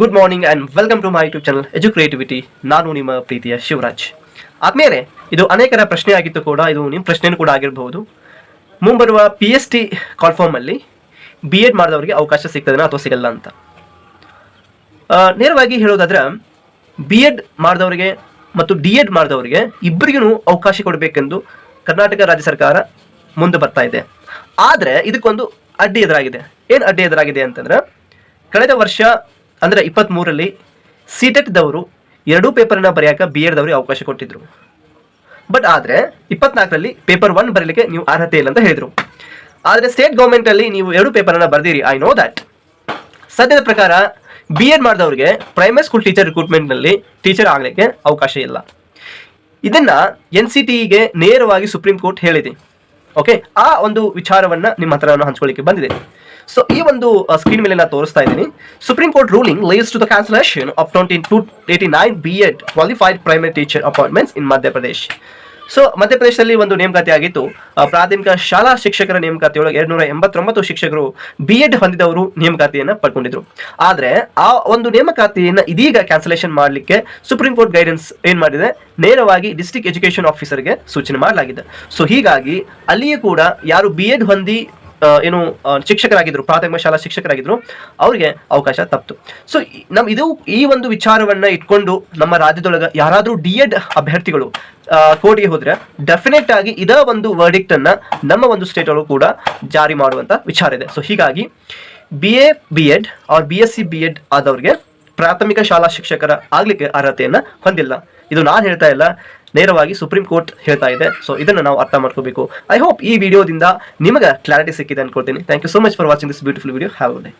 Good morning and welcome to my YouTube channel edu creativity ನಾನು ನಿಮ್ಮ ಪ್ರೀತಿಯ ಶಿವರಾಜ್. ಆದ್ಮೇಲೆ, ಇದು ಅನೇಕರ ಪ್ರಶ್ನೆ ಆಗಿತ್ತು ಕೂಡ, ಇದು ನಿಮ್ಮ ಪ್ರಶ್ನೆನೂ ಕೂಡ ಆಗಿರಬಹುದು. ಮುಂಬರುವ ಪಿ ಎಸ್ ಟಿ ಕಾಲ್ಫಾರ್ಮಲ್ಲಿ ಬಿ ಎಡ್ ಮಾಡಿದವರಿಗೆ ಅವಕಾಶ ಸಿಗ್ತದೆ ಅಥವಾ ಸಿಗಲ್ಲ ಅಂತ? ನೇರವಾಗಿ ಹೇಳೋದಾದ್ರೆ ಬಿ ಎಡ್ ಮಾಡಿದವರಿಗೆ ಮತ್ತು ಡಿ ಎಡ್ ಮಾಡಿದವರಿಗೆ ಇಬ್ಬರಿಗೂ ಅವಕಾಶ ಕೊಡಬೇಕೆಂದು ಕರ್ನಾಟಕ ರಾಜ್ಯ ಸರ್ಕಾರ ಮುಂದೆ ಬರ್ತಾ ಇದೆ. ಆದರೆ, ಇದಕ್ಕೊಂದು ಅಡ್ಡಿ ಎದುರಾಗಿದೆ. ಏನು ಅಡ್ಡಿ ಎದುರಾಗಿದೆ ಅಂತಂದ್ರೆ, ಕಳೆದ ವರ್ಷ ಅಂದರೆ ಇಪ್ಪತ್ತ್ಮೂರರಲ್ಲಿ ಸಿ ಟೆಟ್ದವರು ಎರಡೂ ಪೇಪರನ್ನು ಬರೆಯೋಕೆ ಬಿ ಎಡ್ದವ್ರಿಗೆ ಅವಕಾಶ ಕೊಟ್ಟಿದ್ರು. ಬಟ್ ಆದರೆ ಇಪ್ಪತ್ನಾಲ್ಕರಲ್ಲಿ ಪೇಪರ್ ಒನ್ ಬರಲಿಕ್ಕೆ ನೀವು ಅರ್ಹತೆ ಇಲ್ಲ ಅಂತ ಹೇಳಿದರು. ಆದರೆ ಸ್ಟೇಟ್ ಗೌರ್ಮೆಂಟಲ್ಲಿ ನೀವು ಎರಡು ಪೇಪರನ್ನು ಬರೆದಿರಿ ಐ ನೋ ದ್ಯಾಟ್ ಸದ್ಯದ ಪ್ರಕಾರ ಬಿ ಎಡ್ ಮಾಡಿದವ್ರಿಗೆ ಪ್ರೈಮರಿ ಸ್ಕೂಲ್ ಟೀಚರ್ ರಿಕ್ರೂಟ್ಮೆಂಟ್ನಲ್ಲಿ ಟೀಚರ್ ಆಗಲಿಕ್ಕೆ ಅವಕಾಶ ಇಲ್ಲ. ಇದನ್ನ ಎನ್ ಸಿ ಟಿಗೆ ನೇರವಾಗಿ ಸುಪ್ರೀಂ ಕೋರ್ಟ್ ಹೇಳಿದೆ. ಓಕೆ ಆ ಒಂದು ವಿಚಾರವನ್ನ ನಿಮ್ಮ ಹತ್ರ ಹಂಚ್ಕೊಳ್ಳಿಕ್ಕೆ ಬಂದಿದೆ. ಸೊ ಈ ಒಂದು ಸ್ಕ್ರೀನ್ ಮೇಲೆ ನಾನು ತೋರಿಸ್ತಾ ಇದ್ದೀನಿ. Supreme court ruling leads to the cancellation of twenty two eighty nine B Ed qualified primary teacher appointments in Madhya Pradesh so ಮಧ್ಯಪ್ರದೇಶದಲ್ಲಿ ಒಂದು ನೇಮಕಾತಿ ಆಗಿತ್ತು. ಪ್ರಾಥಮಿಕ ಶಾಲಾ ಶಿಕ್ಷಕರ ನೇಮಕಾತಿಯೊಳಗೆ ಎರಡ್ನೂರ ಎಂಬತ್ತೊಂಬತ್ತು ಶಿಕ್ಷಕರು ಬಿ ಎಡ್ ಹೊಂದಿದವರು ನೇಮಕಾತಿಯನ್ನು ಪಡ್ಕೊಂಡಿದ್ರು. ಆದರೆ, ಆ ಒಂದು ನೇಮಕಾತಿಯನ್ನ ಇದೀಗ ಕ್ಯಾನ್ಸಲೇಷನ್ ಮಾಡಲಿಕ್ಕೆ ಸುಪ್ರೀಂ ಕೋರ್ಟ್ ಗೈಡೆನ್ಸ್ ಏನು ಮಾಡಿದೆ? ನೇರವಾಗಿ ಡಿಸ್ಟ್ರಿಕ್ಟ್ ಎಜುಕೇಷನ್ ಆಫೀಸರ್ಗೆ ಸೂಚನೆ ಮಾಡಲಾಗಿದೆ. ಸೊ ಹೀಗಾಗಿ ಅಲ್ಲಿಯೂ ಕೂಡ ಯಾರು ಬಿ ಎಡ್ ಹೊಂದಿ ಏನು ಶಿಕ್ಷಕರಾಗಿದ್ರು, ಪ್ರಾಥಮಿಕ ಶಾಲಾ ಶಿಕ್ಷಕರಾಗಿದ್ರು, ಅವರಿಗೆ ಅವಕಾಶ ತಪ್ಪಿತು ಸೊ ನಮ್, ಇದು, ಈ ಒಂದು ವಿಚಾರವನ್ನ ಇಟ್ಕೊಂಡು ನಮ್ಮ ರಾಜ್ಯದೊಳಗೆ ಯಾರಾದರೂ ಡಿ ಎಡ್ ಅಭ್ಯರ್ಥಿಗಳು ಕೋರ್ಟ್ಗೆ ಹೋದ್ರೆ ಡೆಫಿನೆಟ್ ಆಗಿ ಇದ ಒಂದು ವರ್ಡಿಕ್ಟ್ ಅನ್ನ ನಮ್ಮ ಒಂದು ಸ್ಟೇಟ್ ಕೂಡ ಜಾರಿ ಮಾಡುವಂತ ವಿಚಾರ ಇದೆ. ಸೊ ಹೀಗಾಗಿ B A B Ed or B S C B Ed ಆದವ್ರಿಗೆ ಪ್ರಾಥಮಿಕ ಶಾಲಾ ಶಿಕ್ಷಕರ ಆಗ್ಲಿಕ್ಕೆ ಅರ್ಹತೆಯನ್ನ ಹೊಂದಿಲ್ಲ. ಇದು ನಾನು ಹೇಳ್ತಾ ಇಲ್ಲ. ನೇರವಾಗಿ ಸುಪ್ರೀಂ ಕೋರ್ಟ್ ಹೇಳ್ತಾ ಇದೆ. ಸೊ ಇದನ್ನು ನಾವು ಅರ್ಥ ಮಾಡ್ಕೋಬೇಕು. ಐ ಹೋಪ್ ಈ ವಿಡಿಯೋದಿಂದ ನಿಮಗೆ ಕ್ಲಾರಿಟಿ ಸಿಕ್ಕಿದೆ ಅನ್ಕೊಳ್ತೀನಿ. Thank you so much for watching this beautiful video have day